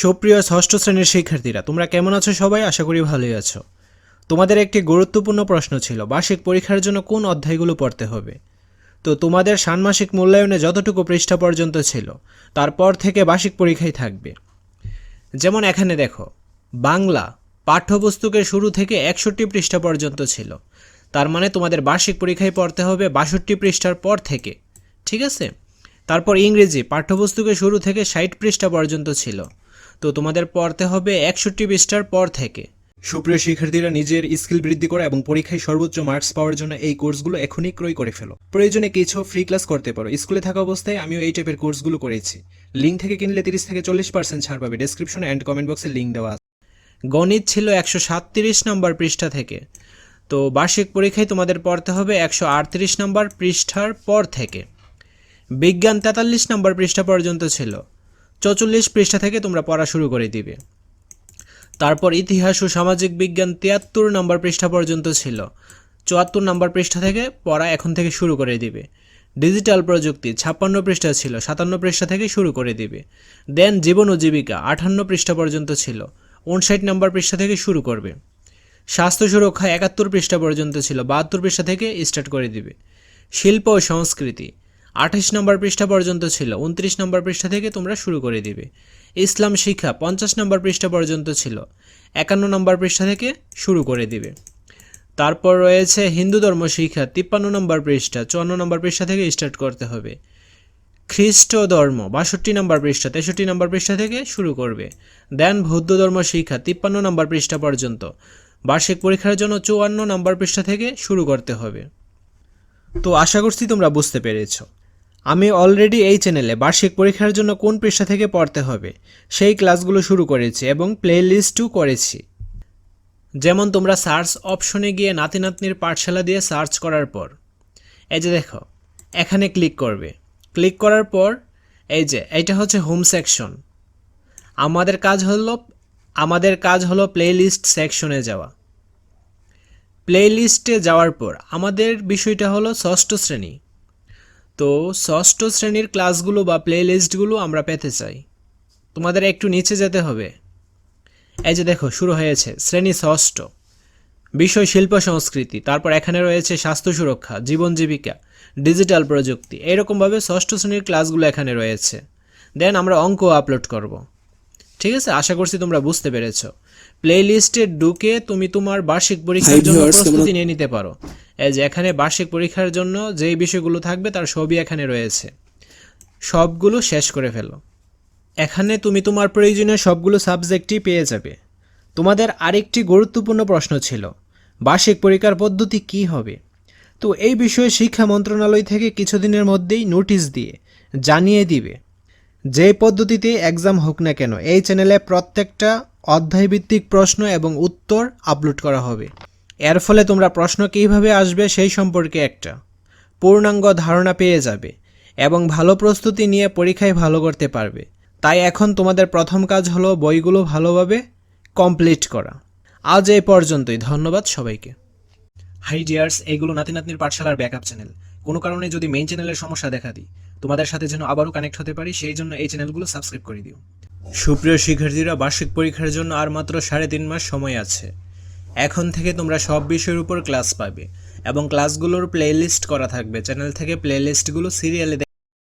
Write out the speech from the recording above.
সুপ্রিয় ষষ্ঠ শ্রেণির শিক্ষার্থীরা, তোমরা কেমন আছো সবাই? আশা করি ভালোই আছো। তোমাদের একটি গুরুত্বপূর্ণ প্রশ্ন ছিল, বার্ষিক পরীক্ষার জন্য কোন অধ্যায়গুলো পড়তে হবে? তো তোমাদের ষান্মাসিক মূল্যায়নে যতটুকু পৃষ্ঠা পর্যন্ত ছিল, তারপর থেকে বার্ষিক পরীক্ষাই থাকবে। যেমন এখানে দেখো, বাংলা পাঠ্যপুস্তকের শুরু থেকে একষট্টি পৃষ্ঠা পর্যন্ত ছিল। তার মানে তোমাদের বার্ষিক পরীক্ষায় পড়তে হবে বাষট্টি পৃষ্ঠার পর থেকে, ঠিক আছে? তারপর ইংরেজি পাঠ্যপুস্তকের শুরু থেকে ষাট পৃষ্ঠা পর্যন্ত ছিল। তো তোমাদের পড়তে হবে একষট্টি পৃষ্ঠার পর থেকে। সুপ্রিয় শিক্ষার্থীরা, নিজের স্কিল বৃদ্ধি করা এবং পরীক্ষায় সর্বোচ্চ মার্কস পাওয়ার জন্য এই কোর্সগুলো এখনই ক্রয় করে ফেলো। প্রয়োজনে কিছু ফ্রি ক্লাস করতে পারো। স্কুলে থাকা অবস্থায় আমিও এই টাইপের কোর্সগুলো করেছি। লিঙ্ক থেকে কিনলে তিরিশ থেকে চল্লিশ পার্সেন্ট ছাড় পাবে। ডেসক্রিপশন অ্যান্ড কমেন্ট বক্সে লিঙ্ক দেওয়া গণিত ছিল একশো সাতত্রিশ নম্বর পৃষ্ঠা থেকে। তো বার্ষিক পরীক্ষায় তোমাদের পড়তে হবে একশো আটত্রিশ নম্বর পৃষ্ঠার পর থেকে। বিজ্ঞান তেতাল্লিশ নম্বর পৃষ্ঠা পর্যন্ত ছিল। চৌচল্লিশ পৃষ্ঠা থেকে তোমরা পড়া শুরু করে দিবে। তারপর ইতিহাস ও সামাজিক বিজ্ঞান তিয়াত্তর নম্বর পৃষ্ঠা পর্যন্ত ছিল। চুয়াত্তর নম্বর পৃষ্ঠা থেকে পড়া এখন থেকে শুরু করে দিবে। ডিজিটাল প্রযুক্তি ছাপ্পান্ন পৃষ্ঠা ছিল, সাতান্ন পৃষ্ঠা থেকে শুরু করে দিবে। দেন জীবন ও জীবিকা আটান্ন পৃষ্ঠা পর্যন্ত ছিল উনষাট নম্বর পৃষ্ঠা থেকে শুরু করবে। স্বাস্থ্য সুরক্ষা একাত্তর পৃষ্ঠা পর্যন্ত ছিল, বাহাত্তর পৃষ্ঠা থেকে স্টার্ট করে দিবে। শিল্প ও সংস্কৃতি আঠাশ নম্বর পৃষ্ঠা পর্যন্ত ছিল। উনত্রিশ নম্বর পৃষ্ঠা থেকে তোমরা শুরু করে দিবে। ইসলাম শিক্ষা পঞ্চাশ নম্বর পৃষ্ঠা পর্যন্ত ছিল। একান্ন নম্বর পৃষ্ঠা থেকে শুরু করে দিবে। তারপর রয়েছে হিন্দু ধর্ম শিক্ষা, তিপ্পান্ন নম্বর পৃষ্ঠা, চুয়ান্ন নম্বর পৃষ্ঠা থেকে স্টার্ট করতে হবে। খ্রিস্ট ধর্ম, বাষট্টি নম্বর পৃষ্ঠা, তেষট্টি নম্বর পৃষ্ঠা থেকে শুরু করবে। দেন বৌদ্ধ ধর্ম শিক্ষা, তিপ্পান্ন নম্বর পৃষ্ঠা পর্যন্ত। বার্ষিক পরীক্ষার জন্য চুয়ান্ন নম্বর পৃষ্ঠা থেকে শুরু করতে হবে। তো আশা করছি তোমরা বুঝতে পেরেছ। আমি অলরেডি এই চ্যানেলে বার্ষিক পরীক্ষার জন্য কোন পৃষ্ঠা থেকে পড়তে হবে, সেই ক্লাসগুলো শুরু করেছি এবং প্লে লিস্টও করেছি। যেমন তোমরা সার্চ অপশনে গিয়ে নাতি নাতনির পাঠশালা দিয়ে সার্চ করার পর, এই যে দেখো, এখানে ক্লিক করবে। ক্লিক করার পর, এই যে এটা হচ্ছে হোম সেকশন আমাদের কাজ হলো, আমাদের কাজ হলো প্লে লিস্ট সেকশনে যাওয়া। প্লে লিস্টে যাওয়ার পর, আমাদের বিষয়টা হলো ষষ্ঠ শ্রেণি। তো ষষ্ঠ শ্রেণির ক্লাসগুলো বা প্লে লিস্টগুলো আমরা পেতে চাই। তোমাদের একটু নিচে যেতে হবে। এই যে দেখো শুরু হয়েছে। শ্রেণি ষষ্ঠ। বিষয় শিল্প সংস্কৃতি তারপর এখানে রয়েছে স্বাস্থ্য সুরক্ষা জীবন জীবিকা ডিজিটাল প্রযুক্তি। এরকমভাবে ষষ্ঠ শ্রেণির ক্লাসগুলো এখানে রয়েছে। দেন আমরা অঙ্ক আপলোড করব। ঠিক আছে? আশা করছি তোমরা বুঝতে পেরেছ। প্লে লিস্টে ঢুকে তুমি তোমার বার্ষিক পরীক্ষার জন্য প্রস্তুতি নিয়ে নিতে পারো। যে এখানে বার্ষিক পরীক্ষার জন্য যেই বিষয়গুলো থাকবে তার সবই এখানে রয়েছে। সবগুলো শেষ করে ফেলো। এখানে তুমি তোমার প্রয়োজনীয় সবগুলো সাবজেক্টই পেয়ে যাবে। তোমাদের আরেকটি গুরুত্বপূর্ণ প্রশ্ন ছিল, বার্ষিক পরীক্ষার পদ্ধতি কি হবে? তো এই বিষয়ে শিক্ষা মন্ত্রণালয় থেকে কিছুদিনের মধ্যেই নোটিশ দিয়ে জানিয়ে দিবে। যে পদ্ধতিতে এক্সাম হোক না কেন, এই চ্যানেলে প্রত্যেকটা অধ্যায়ভিত্তিক প্রশ্ন এবং উত্তর আপলোড করা হবে। এর ফলে তোমরা প্রশ্ন কীভাবে আসবে সেই সম্পর্কে একটা। পূর্ণাঙ্গ ধারণা পেয়ে যাবে এবং ভালো প্রস্তুতি নিয়ে পরীক্ষায় ভালো করতে পারবে। তাই এখন তোমাদের প্রথম কাজ হলো বইগুলো ভালোভাবে কমপ্লিট করা। আজ এই পর্যন্তই ধন্যবাদ সবাইকে। হাই ডিয়ার্স এইগুলো নাতি নাতনির পাঠশালার ব্যাকআপ চ্যানেল। কোনো কারণে যদি মেইন চ্যানেলের সমস্যা দেখা দিই তোমাদের সাথে যেন আবারও কানেক্ট হতে পারি সেই জন্য এই চ্যানেলগুলো সাবস্ক্রাইব করে দিও। সুপ্রিয় শিক্ষার্থীরা বার্ষিক পরীক্ষার জন্য আর মাত্র সাড়ে তিন মাস সময় আছে। এখন থেকে তোমরা সব বিষয়ের উপর ক্লাস পাবে এবং ক্লাসগুলোর প্লেলিস্ট করা থাকবে। চ্যানেল থেকে প্লেলিস্টগুলো সিরিয়ালে